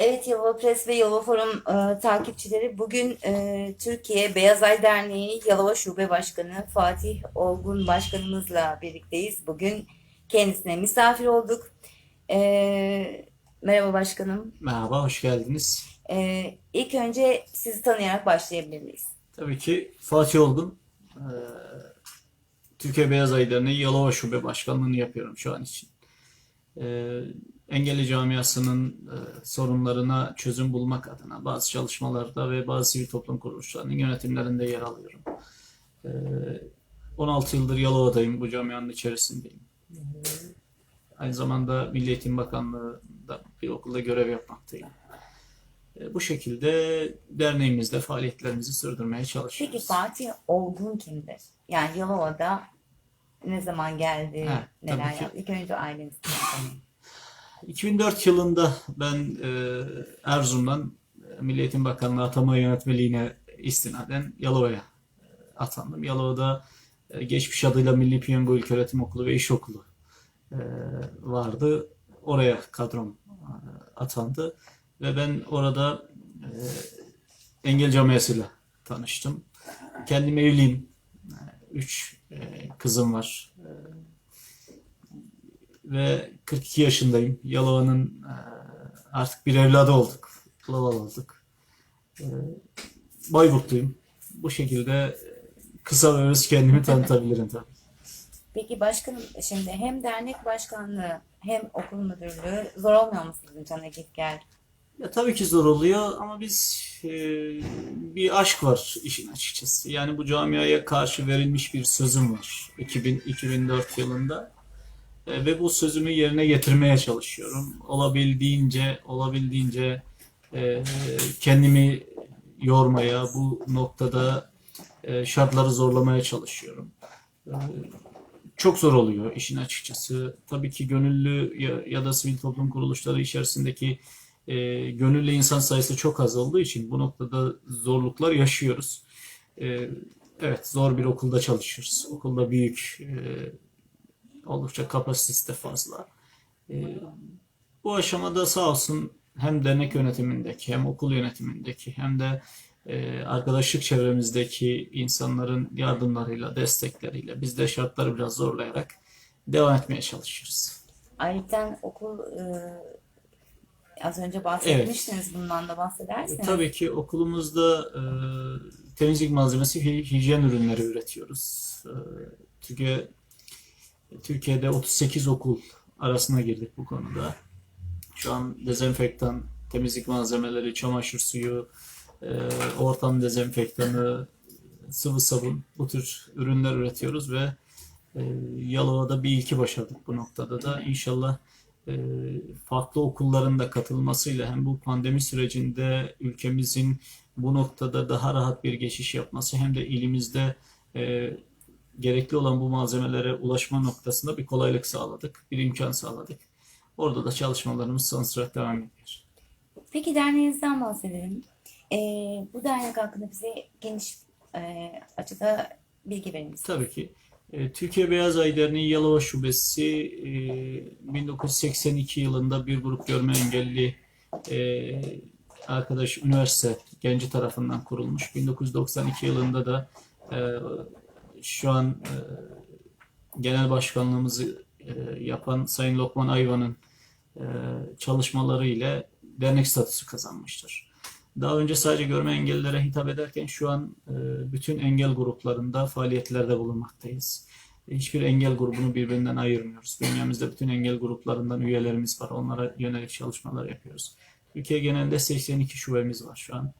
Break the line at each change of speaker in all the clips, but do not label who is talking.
Evet Yalova Press ve Yalova Forum e, takipçileri bugün e, Türkiye Beyaz Ay Derneği Yalova Şube Başkanı Fatih Olgun Başkanımızla birlikteyiz. Bugün kendisine misafir olduk. E, merhaba başkanım.
Merhaba, hoş geldiniz.
E, ilk önce sizi tanıyarak başlayabilir miyiz?
Tabii ki Fatih Olgun, eee, Türkiye Beyaz Ay Derneği Yalova Şube Başkanlığını yapıyorum şu an için. Eee, Engelli camiasının eee, sorunlarına çözüm bulmak adına bazı çalışmalarda ve bazı sivil toplum kuruluşlarının yönetimlerinde yer alıyorum. Eee, 16 yıldır Yalova'dayım, bu camianın içerisindeyim. Aynı zamanda Milli Eğitim Bakanlığı'nda bir okulda görev yapmaktayım. E, Bu şekilde derneğimizde faaliyetlerimizi sürdürmeye
Peki
çalışıyoruz.
Fatih Olgun kimdir? Yani Yalova'da ne zaman geldi,
Ha,
neler yaptı? İlk önce ailenizi tanıyın.
2004 yılında ben e, Erzurum'dan e, Milli Eğitim Bakanlığı atama yönetmeliğine istinaden Yalova'ya e, atandım. Yalova'da e, geçmiş adıyla Milli Piyango İlköğretim Okulu ve İş Okulu e, vardı. Oraya kadrom e, atandı ve ben orada e, engel camiasıyla tanıştım. Kendim evliyim. E, Üç e, kızım var. E, ve 42 yaşındayım. Yalova'nın e, artık bir evladı olduk. Yalovalı olduk. E, Bayburtluyum. Bu şekilde e, kısa ve öz kendimi tanıtabilirim tabii.
Peki başkanım şimdi hem dernek başkanlığı hem okul müdürlüğü zor olmuyor mu sizin için git gel?
Ya tabii ki zor oluyor ama biz e, bir aşk var işin açıkçası. Yani bu camiaya karşı verilmiş bir sözüm var 2000 2004 yılında. E, ve bu sözümü yerine getirmeye çalışıyorum. Olabildiğince olabildiğince e, kendimi yormaya, bu noktada e, şartları zorlamaya çalışıyorum. E, çok zor oluyor işin açıkçası. Tabii ki gönüllü ya, ya da sivil toplum kuruluşları içerisindeki e, gönüllü insan sayısı çok az olduğu için bu noktada zorluklar yaşıyoruz. E, evet, zor bir okulda çalışıyoruz. Okulda büyük, e, oldukça kapasitesi de fazla. E, bu aşamada sağ olsun hem dernek yönetimindeki hem okul yönetimindeki hem de e, arkadaşlık çevremizdeki insanların yardımlarıyla, destekleriyle biz de şartları biraz zorlayarak devam etmeye çalışıyoruz.
Ayrıca okul e, az önce bahsetmiştiniz bundan da bahsederseniz.
Tabii ki okulumuzda e, temizlik malzemesi, hi- hijyen ürünleri üretiyoruz. E, Türkiye Türkiye'de 38 okul arasına girdik bu konuda. Şu an dezenfektan, temizlik malzemeleri, çamaşır suyu, e, ortam dezenfektanı, sıvı sabun bu tür ürünler üretiyoruz ve e, Yalova'da bir ilki başardık bu noktada da. İnşallah e, farklı okulların da katılmasıyla hem bu pandemi sürecinde ülkemizin bu noktada daha rahat bir geçiş yapması hem de ilimizde gerekli olan bu malzemelere ulaşma noktasında bir kolaylık sağladık, bir imkan sağladık. Orada da çalışmalarımız son sürat devam ediyor.
Peki derneğinizden bahsedelim. E, bu dernek hakkında bize geniş e, açıda bilgi verin. misiniz?
Tabii ki. E, Türkiye Beyaz Ay Derneği Yalova Şubesi e, 1982 yılında bir grup görme engelli e, arkadaş üniversite genci tarafından kurulmuş. 1992 yılında da e, şu an e, genel başkanlığımızı e, yapan Sayın Lokman Ayvan'ın e, çalışmaları ile dernek statüsü kazanmıştır. Daha önce sadece görme engellilere hitap ederken şu an e, bütün engel gruplarında faaliyetlerde bulunmaktayız. Hiçbir engel grubunu birbirinden ayırmıyoruz. Bünyemizde bütün engel gruplarından üyelerimiz var. Onlara yönelik çalışmalar yapıyoruz. Türkiye genelinde 82 şubemiz var şu an.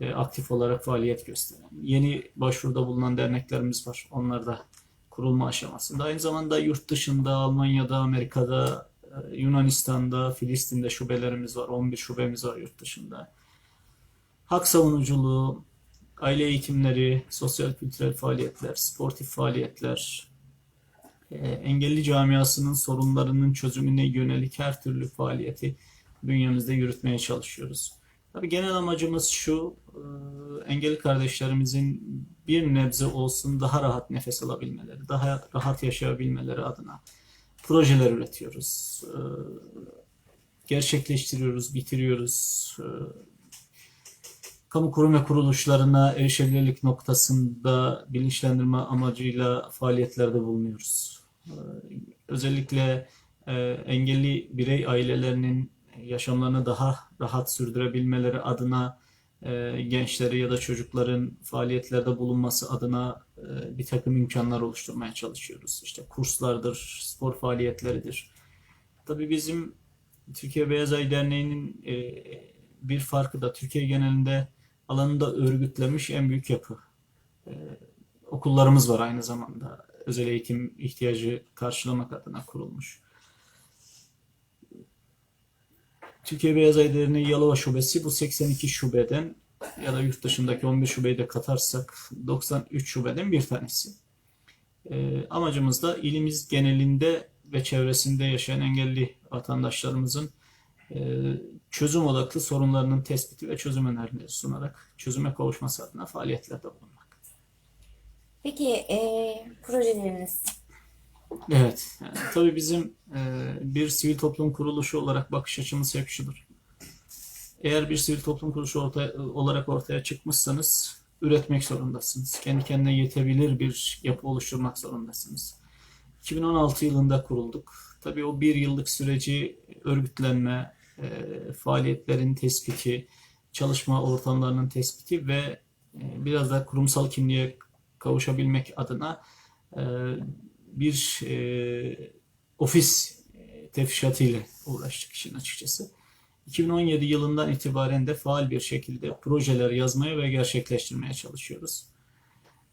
E, aktif olarak faaliyet gösteren. Yeni başvuruda bulunan derneklerimiz var. Onlar da kurulma aşamasında. Aynı zamanda yurt dışında, Almanya'da, Amerika'da, e, Yunanistan'da, Filistin'de şubelerimiz var. 11 şubemiz var yurt dışında hak savunuculuğu, aile eğitimleri, sosyal kültürel faaliyetler, sportif faaliyetler, e, engelli camiasının sorunlarının çözümüne yönelik her türlü faaliyeti bünyemizde yürütmeye çalışıyoruz. Tabii genel amacımız şu, e, engelli kardeşlerimizin bir nebze olsun daha rahat nefes alabilmeleri, daha rahat yaşayabilmeleri adına projeler üretiyoruz. E, gerçekleştiriyoruz, bitiriyoruz. E, kamu kurum ve kuruluşlarına erişebilirlik noktasında bilinçlendirme amacıyla faaliyetlerde bulunuyoruz. Özellikle engelli birey ailelerinin yaşamlarını daha rahat sürdürebilmeleri adına e, gençleri ya da çocukların faaliyetlerde bulunması adına e, bir takım imkanlar oluşturmaya çalışıyoruz. İşte kurslardır, spor faaliyetleridir. Tabii bizim Türkiye Beyaz Ay Derneği'nin e, bir farkı da Türkiye genelinde alanında örgütlenmiş en büyük yapı. E, okullarımız var aynı zamanda. Özel eğitim ihtiyacı karşılamak adına kurulmuş. Türkiye Beyaz Ay Yalova Şubesi bu 82 şubeden ya da yurt dışındaki 11 şubeyi de katarsak 93 şubeden bir tanesi. Ee, amacımız da ilimiz genelinde ve çevresinde yaşayan engelli vatandaşlarımızın e, çözüm odaklı sorunlarının tespiti ve çözüm önerileri sunarak çözüme kavuşması adına faaliyetlerde bulunmak.
Peki e, projeleriniz
Evet, yani tabii bizim e, bir sivil toplum kuruluşu olarak bakış açımız hep şudur. Eğer bir sivil toplum kuruluşu ortaya, olarak ortaya çıkmışsanız üretmek zorundasınız. Kendi kendine yetebilir bir yapı oluşturmak zorundasınız. 2016 yılında kurulduk. Tabii o bir yıllık süreci örgütlenme, e, faaliyetlerin tespiti, çalışma ortamlarının tespiti ve e, biraz da kurumsal kimliğe kavuşabilmek adına e, bir e, ofis e, tefrişatıyla uğraştık işin açıkçası. 2017 yılından itibaren de faal bir şekilde projeler yazmaya ve gerçekleştirmeye çalışıyoruz.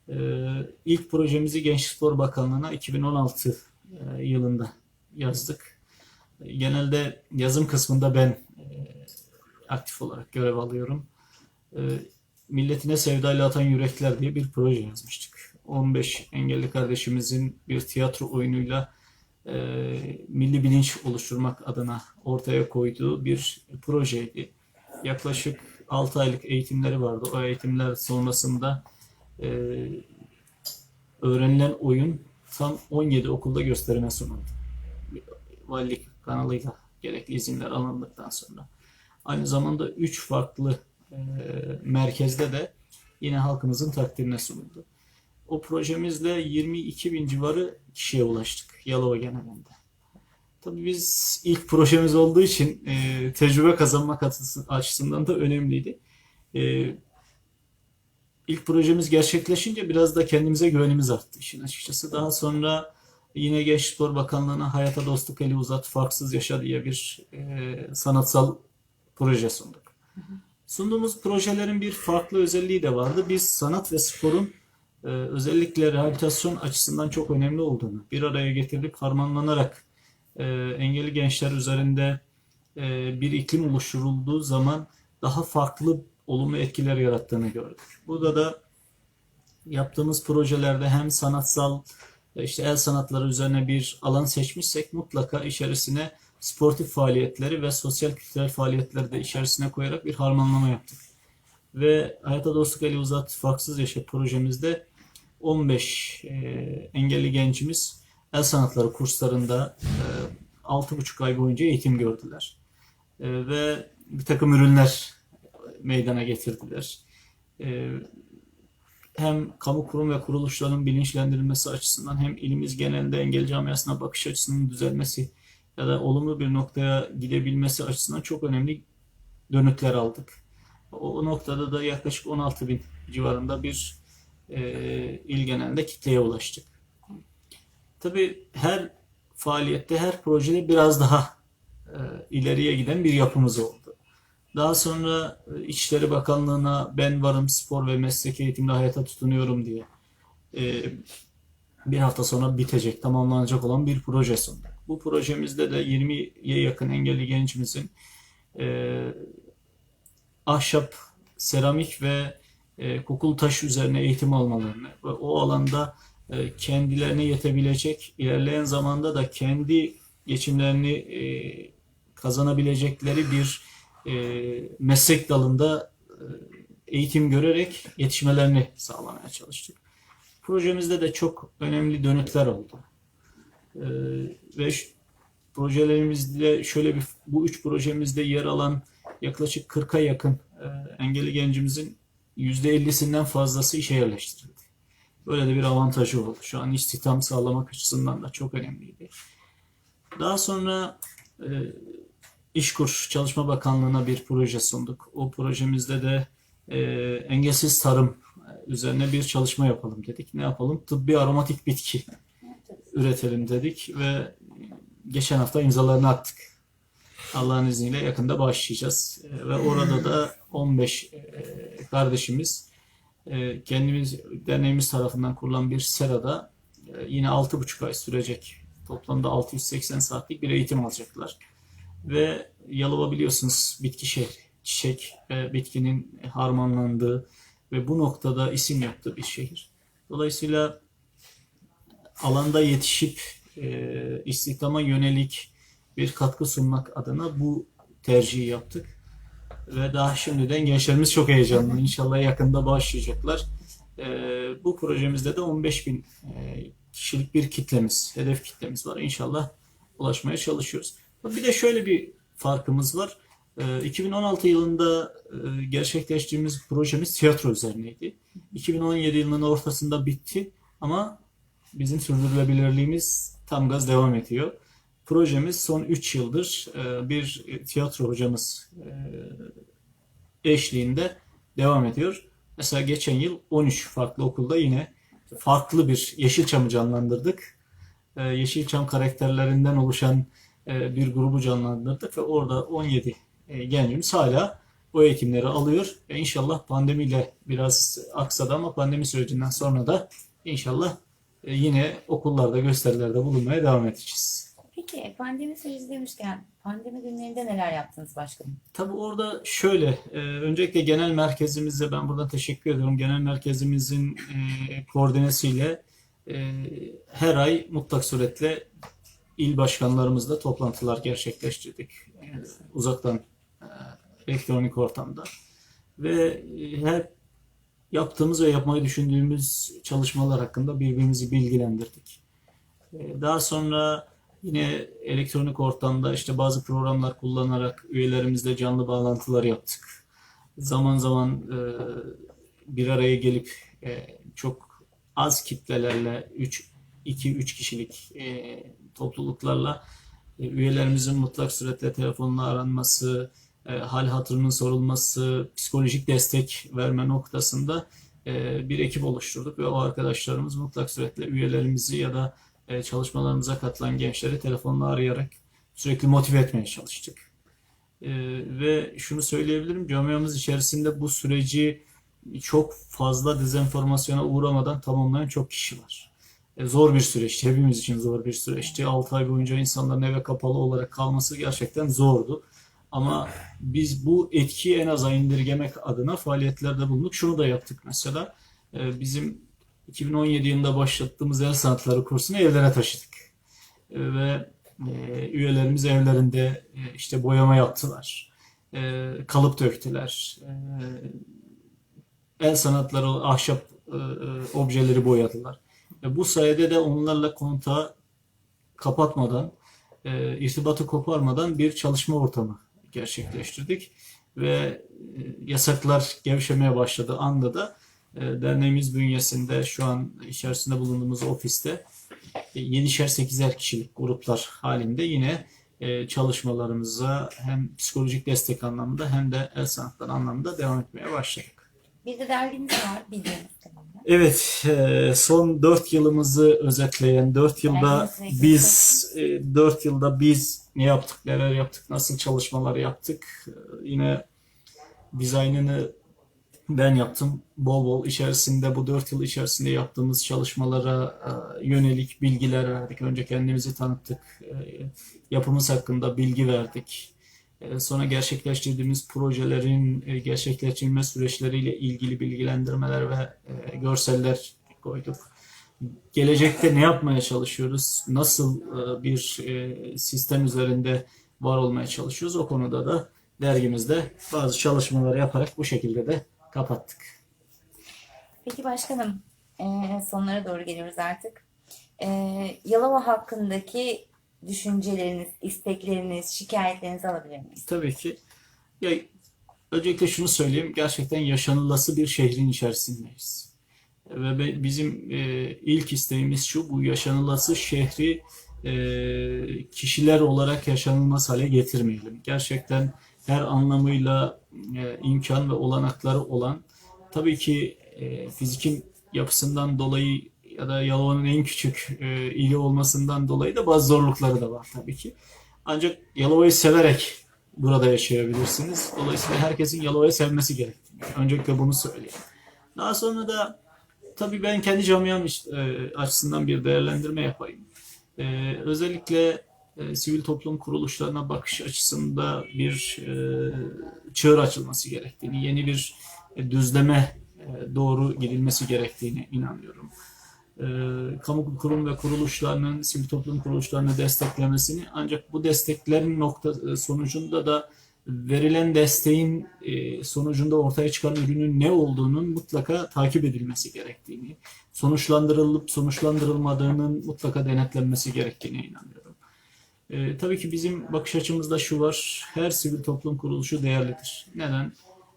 E, ilk projemizi Gençlik Spor Bakanlığı'na 2016 e, yılında yazdık. Genelde yazım kısmında ben e, aktif olarak görev alıyorum. E, Milletine Sevdayla Atan Yürekler diye bir proje yazmıştık. 15 engelli kardeşimizin bir tiyatro oyunuyla e, milli bilinç oluşturmak adına ortaya koyduğu bir projeydi. Yaklaşık 6 aylık eğitimleri vardı. O eğitimler sonrasında e, öğrenilen oyun tam 17 okulda gösterime sunuldu. Valilik kanalıyla gerekli izinler alındıktan sonra. Aynı zamanda 3 farklı e, merkezde de yine halkımızın takdirine sunuldu. O projemizle 22 bin civarı kişiye ulaştık Yalova genelinde. Tabii biz ilk projemiz olduğu için e, tecrübe kazanmak açısı- açısından da önemliydi. E, ilk projemiz gerçekleşince biraz da kendimize güvenimiz arttı işin açıkçası. Daha sonra yine Gençlik Spor Bakanlığı'na Hayata Dostluk Eli Uzat Farksız Yaşa diye bir e, sanatsal proje sunduk. Sunduğumuz projelerin bir farklı özelliği de vardı. Biz sanat ve sporun e, özellikle rehabilitasyon açısından çok önemli olduğunu bir araya getirdik, harmanlanarak e, engelli gençler üzerinde e, bir iklim oluşturulduğu zaman daha farklı olumlu etkiler yarattığını gördük. Burada da yaptığımız projelerde hem sanatsal e, işte el sanatları üzerine bir alan seçmişsek mutlaka içerisine sportif faaliyetleri ve sosyal kültürel faaliyetleri de içerisine koyarak bir harmanlama yaptık. Ve Hayata Dostluk Eli Uzat Farksız Yaşa projemizde 15 e, engelli gencimiz el sanatları kurslarında e, 6,5 ay boyunca eğitim gördüler. E, ve bir takım ürünler meydana getirdiler. E, hem kamu kurum ve kuruluşların bilinçlendirilmesi açısından hem ilimiz genelinde engel camiasına bakış açısının düzelmesi ya da olumlu bir noktaya gidebilmesi açısından çok önemli dönütler aldık. O, o noktada da yaklaşık 16 bin civarında bir e, il genelinde kitleye ulaştık. Tabii her faaliyette, her projede biraz daha e, ileriye giden bir yapımız oldu. Daha sonra e, İçişleri Bakanlığı'na ben varım spor ve meslek eğitimde hayata tutunuyorum diye e, bir hafta sonra bitecek, tamamlanacak olan bir proje sunduk. Bu projemizde de 20'ye yakın engelli gencimizin e, ahşap, seramik ve e, kokulu taş üzerine eğitim almalarını ve o alanda e, kendilerine yetebilecek, ilerleyen zamanda da kendi geçimlerini e, kazanabilecekleri bir e, meslek dalında e, eğitim görerek yetişmelerini sağlamaya çalıştık. Projemizde de çok önemli dönütler oldu. Ve projelerimizde şöyle bir bu üç projemizde yer alan yaklaşık 40'a yakın engelli gencimizin %50'sinden fazlası işe yerleştirildi. Böyle de bir avantajı oldu. Şu an istihdam sağlamak açısından da çok önemliydi. Daha sonra e, İşkur Çalışma Bakanlığı'na bir proje sunduk. O projemizde de e, engelsiz tarım üzerine bir çalışma yapalım dedik. Ne yapalım? Tıbbi aromatik bitki üretelim dedik ve geçen hafta imzalarını attık. Allah'ın izniyle yakında başlayacağız. E, Ve orada da 15 e, kardeşimiz e, kendimiz derneğimiz tarafından kurulan bir serada e, yine 6,5 ay sürecek. Toplamda 680 saatlik bir eğitim alacaklar. Ve Yalova biliyorsunuz bitki şehri. Çiçek ve bitkinin harmanlandığı ve bu noktada isim yaptığı bir şehir. Dolayısıyla alanda yetişip e, istihdama yönelik bir katkı sunmak adına bu tercihi yaptık. Ve daha şimdiden gençlerimiz çok heyecanlı. İnşallah yakında başlayacaklar. E, bu projemizde de 15 bin e, kişilik bir kitlemiz, hedef kitlemiz var. İnşallah ulaşmaya çalışıyoruz. Bir de şöyle bir farkımız var. E, 2016 yılında e, gerçekleştirdiğimiz projemiz tiyatro üzerineydi. 2017 yılının ortasında bitti ama bizim sürdürülebilirliğimiz tam gaz devam ediyor. Projemiz son 3 yıldır e, bir tiyatro hocamız e, eşliğinde devam ediyor. Mesela geçen yıl 13 farklı okulda yine farklı bir Yeşilçam'ı canlandırdık. E, Yeşilçam karakterlerinden oluşan bir grubu canlandırdık ve orada 17 e, gencimiz hala o eğitimleri alıyor. Ve inşallah pandemiyle biraz aksadı ama pandemi sürecinden sonra da inşallah yine okullarda gösterilerde bulunmaya devam edeceğiz.
Peki pandemi süreci demişken pandemi günlerinde neler yaptınız başkanım?
Tabii orada şöyle, e, öncelikle genel merkezimize ben buradan teşekkür ediyorum. Genel merkezimizin e, koordinesiyle e, her ay mutlak suretle il başkanlarımızla toplantılar gerçekleştirdik. E, uzaktan e, elektronik ortamda. Ve e, her yaptığımız ve yapmayı düşündüğümüz çalışmalar hakkında birbirimizi bilgilendirdik. E, Daha sonra yine elektronik ortamda işte bazı programlar kullanarak üyelerimizle canlı bağlantılar yaptık. Zaman zaman e, bir araya gelip e, çok az kitlelerle 3 2-3 kişilik e, topluluklarla e, üyelerimizin mutlak suretle telefonla aranması, e, hal hatırının sorulması, psikolojik destek verme noktasında e, bir ekip oluşturduk ve o arkadaşlarımız mutlak suretle üyelerimizi ya da e, çalışmalarımıza katılan gençleri telefonla arayarak sürekli motive etmeye çalıştık. E, ve şunu söyleyebilirim, camiamız içerisinde bu süreci çok fazla dezenformasyona uğramadan tamamlayan çok kişi var. E, zor bir süreçti, hepimiz için zor bir süreçti. 6 ay boyunca insanların eve kapalı olarak kalması gerçekten zordu. Ama biz bu etkiyi en aza indirgemek adına faaliyetlerde bulunduk. Şunu da yaptık mesela. Bizim 2017 yılında başlattığımız el sanatları kursunu evlere taşıdık. E, ve e, üyelerimiz evlerinde e, işte boyama yaptılar. E, kalıp döktüler. E, el sanatları, ahşap e, e, objeleri boyadılar. Ve bu sayede de onlarla kontağı kapatmadan, e, irtibatı koparmadan bir çalışma ortamı gerçekleştirdik. Ve e, yasaklar gevşemeye başladığı anda da e, derneğimiz bünyesinde şu an içerisinde bulunduğumuz ofiste e, 7'şer 8'er kişilik gruplar halinde yine e, çalışmalarımıza hem psikolojik destek anlamında hem de el sanatları anlamında devam etmeye başladık.
Bir de derginiz var bildiğiniz kadarıyla.
Evet, e, son 4 yılımızı özetleyen 4 yılda biz 4 yılda biz ne yaptık, neler yaptık, nasıl çalışmalar yaptık. E, Yine dizaynını ben yaptım. Bol bol içerisinde bu 4 yıl içerisinde yaptığımız çalışmalara e, yönelik bilgiler verdik. Önce kendimizi tanıttık. E, Yapımız hakkında bilgi verdik. E, Sonra gerçekleştirdiğimiz projelerin gerçekleştirilme süreçleriyle ilgili bilgilendirmeler ve görseller koyduk. Gelecekte ne yapmaya çalışıyoruz? Nasıl bir sistem üzerinde var olmaya çalışıyoruz? O konuda da dergimizde bazı çalışmalar yaparak bu şekilde de kapattık.
Peki başkanım, e, sonlara doğru geliyoruz artık. E, Yalova hakkındaki düşünceleriniz, istekleriniz, şikayetlerinizi alabilir miyiz?
Tabii ki. Ya, öncelikle şunu söyleyeyim. Gerçekten yaşanılası bir şehrin içerisindeyiz. Ve bizim e, ilk isteğimiz şu, bu yaşanılası şehri e, kişiler olarak yaşanılmaz hale getirmeyelim. Gerçekten her anlamıyla e, imkan ve olanakları olan, tabii ki e, fizikin yapısından dolayı ya da Yalova'nın en küçük e, ili olmasından dolayı da bazı zorlukları da var tabii ki. Ancak Yalova'yı severek burada yaşayabilirsiniz. Dolayısıyla herkesin Yalova'yı sevmesi gerektiğini. Öncelikle bunu söyleyeyim. Daha sonra da tabii ben kendi camiam e, açısından bir değerlendirme yapayım. E, özellikle e, sivil toplum kuruluşlarına bakış açısında bir e, çığır açılması gerektiğini, yeni bir e, düzleme e, doğru gidilmesi gerektiğini inanıyorum. E, kamu kurum ve kuruluşlarının sivil toplum kuruluşlarını desteklemesini ancak bu desteklerin nokta e, sonucunda da verilen desteğin e, sonucunda ortaya çıkan ürünün ne olduğunun mutlaka takip edilmesi gerektiğini, sonuçlandırılıp sonuçlandırılmadığının mutlaka denetlenmesi gerektiğine inanıyorum. E, tabii ki bizim bakış açımızda şu var, her sivil toplum kuruluşu değerlidir. Neden?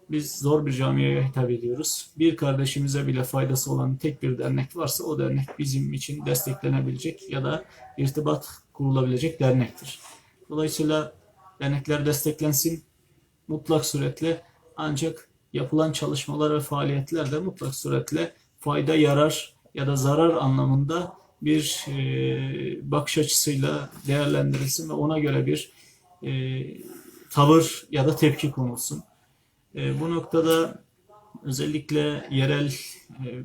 Biz zor bir camiaya hitap ediyoruz. Bir kardeşimize bile faydası olan tek bir dernek varsa o dernek bizim için desteklenebilecek ya da irtibat kurulabilecek dernektir. Dolayısıyla dernekler desteklensin mutlak suretle ancak yapılan çalışmalar ve faaliyetler de mutlak suretle fayda, yarar ya da zarar anlamında bir e, bakış açısıyla değerlendirilsin ve ona göre bir e, tavır ya da tepki konulsun. E, bu noktada özellikle yerel e,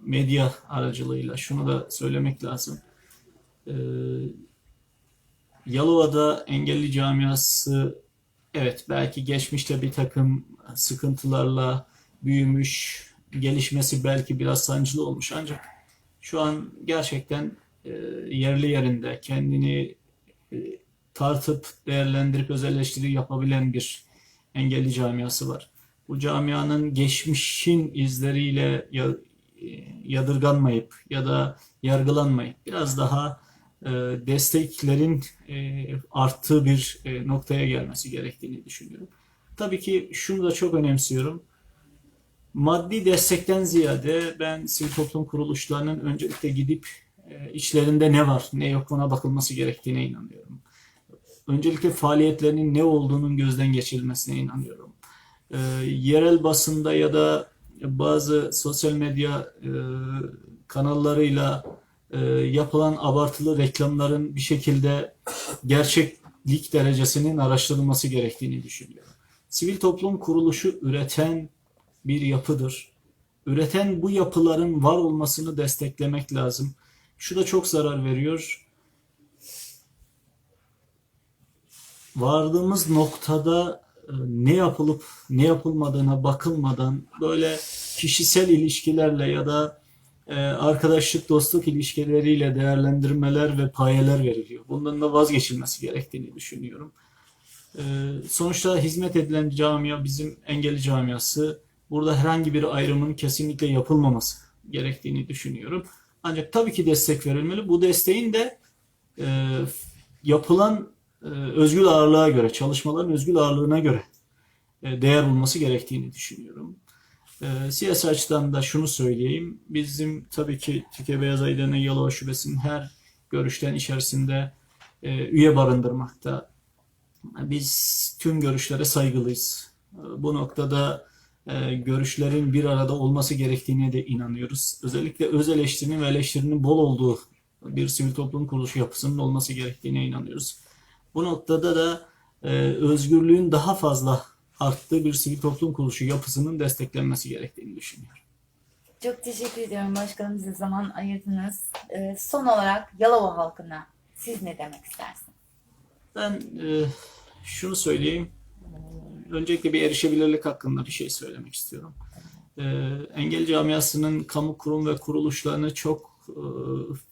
medya aracılığıyla şunu da söylemek lazım. E, Yalova'da engelli camiası evet belki geçmişte bir takım sıkıntılarla büyümüş, gelişmesi belki biraz sancılı olmuş ancak şu an gerçekten e, yerli yerinde kendini e, tartıp değerlendirip öz eleştiri yapabilen bir engelli camiası var. Bu camianın geçmişin izleriyle ya- e, yadırganmayıp ya da yargılanmayıp biraz daha e, desteklerin e, arttığı bir e, noktaya gelmesi gerektiğini düşünüyorum. Tabii ki şunu da çok önemsiyorum. Maddi destekten ziyade ben sivil toplum kuruluşlarının öncelikle gidip e, içlerinde ne var, ne yok buna bakılması gerektiğine inanıyorum. Öncelikle faaliyetlerinin ne olduğunun gözden geçirilmesine inanıyorum. E, yerel basında ya da bazı sosyal medya e, kanallarıyla e, yapılan abartılı reklamların bir şekilde gerçeklik derecesinin araştırılması gerektiğini düşünüyorum. Sivil toplum kuruluşu üreten bir yapıdır. Üreten bu yapıların var olmasını desteklemek lazım. Şu da çok zarar veriyor. Vardığımız noktada e, ne yapılıp ne yapılmadığına bakılmadan böyle kişisel ilişkilerle ya da e, arkadaşlık, dostluk ilişkileriyle değerlendirmeler ve payeler veriliyor. Bundan da vazgeçilmesi gerektiğini düşünüyorum. E, Sonuçta hizmet edilen camia bizim engelli camiası. Burada herhangi bir ayrımın kesinlikle yapılmaması gerektiğini düşünüyorum. Ancak tabii ki destek verilmeli. Bu desteğin de e, yapılan e, özgür ağırlığa göre, çalışmaların özgür ağırlığına göre e, değer bulması gerektiğini düşünüyorum. E, siyasi açıdan da şunu söyleyeyim. Bizim tabii ki Türkiye Beyaz Ay Yalova Şubesi'nin her görüşten içerisinde e, üye barındırmakta. Biz tüm görüşlere saygılıyız. E, Bu noktada görüşlerin bir arada olması gerektiğine de inanıyoruz. Özellikle öz eleştirinin ve eleştirinin bol olduğu bir sivil toplum kuruluşu yapısının olması gerektiğine inanıyoruz. Bu noktada da e, özgürlüğün daha fazla arttığı bir sivil toplum kuruluşu yapısının desteklenmesi gerektiğini düşünüyorum.
Çok teşekkür ediyorum başkanım bize zaman ayırdınız. Ee, son olarak Yalova halkına siz ne demek istersiniz?
Ben e, şunu söyleyeyim. Öncelikle bir erişebilirlik hakkında bir şey söylemek istiyorum. E, engel camiasının kamu kurum ve kuruluşlarını çok e,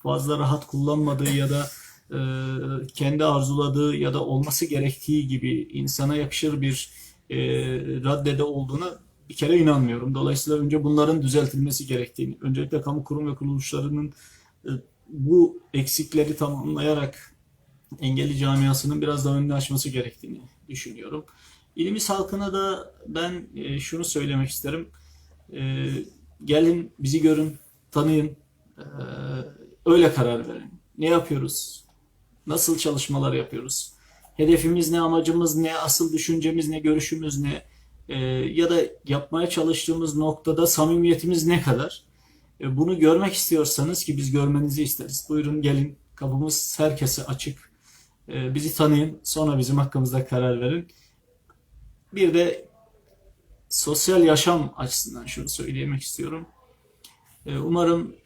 fazla rahat kullanmadığı ya da e, kendi arzuladığı ya da olması gerektiği gibi insana yakışır bir e, raddede olduğuna bir kere inanmıyorum. Dolayısıyla önce bunların düzeltilmesi gerektiğini, öncelikle kamu kurum ve kuruluşlarının e, bu eksikleri tamamlayarak engelli camiasının biraz daha önünü açması gerektiğini düşünüyorum. İlimiz halkına da ben e, şunu söylemek isterim. E, gelin bizi görün, tanıyın, e, öyle karar verin. Ne yapıyoruz? Nasıl çalışmalar yapıyoruz? Hedefimiz ne, amacımız ne, asıl düşüncemiz ne, görüşümüz ne? Ya da yapmaya çalıştığımız noktada samimiyetimiz ne kadar? Bunu görmek istiyorsanız ki biz görmenizi isteriz. Buyurun gelin. Kapımız herkese açık. Bizi tanıyın. Sonra bizim hakkımızda karar verin. Bir de sosyal yaşam açısından şunu söylemek istiyorum. E, Umarım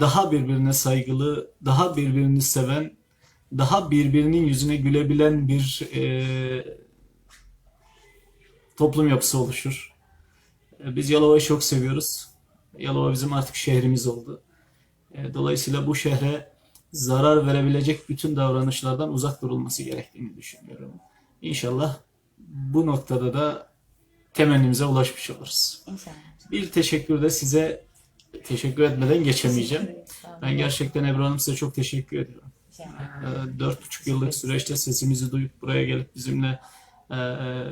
daha birbirine saygılı, daha birbirini seven, daha birbirinin yüzüne gülebilen bir e, toplum yapısı oluşur. E, Biz Yalova'yı çok seviyoruz. Yalova bizim artık şehrimiz oldu. E, Dolayısıyla bu şehre zarar verebilecek bütün davranışlardan uzak durulması gerektiğini düşünüyorum. İnşallah bu noktada da temennimize ulaşmış oluruz.
İnşallah.
Bir teşekkür de size teşekkür etmeden geçemeyeceğim.
Teşekkür.
Ben gerçekten Ebru Hanım size çok teşekkür ediyorum. Ee, Dört buçuk yıllık süreçte sesimizi duyup buraya gelip bizimle e,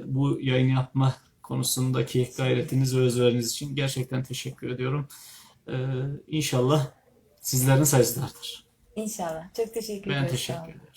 bu yayını yapma konusundaki gayretiniz ve özveriniz için gerçekten teşekkür ediyorum. Ee, İnşallah sizlerin sayısılardır.
İnşallah. Çok teşekkür
Ben
ederiz. Sağ
teşekkür ederim.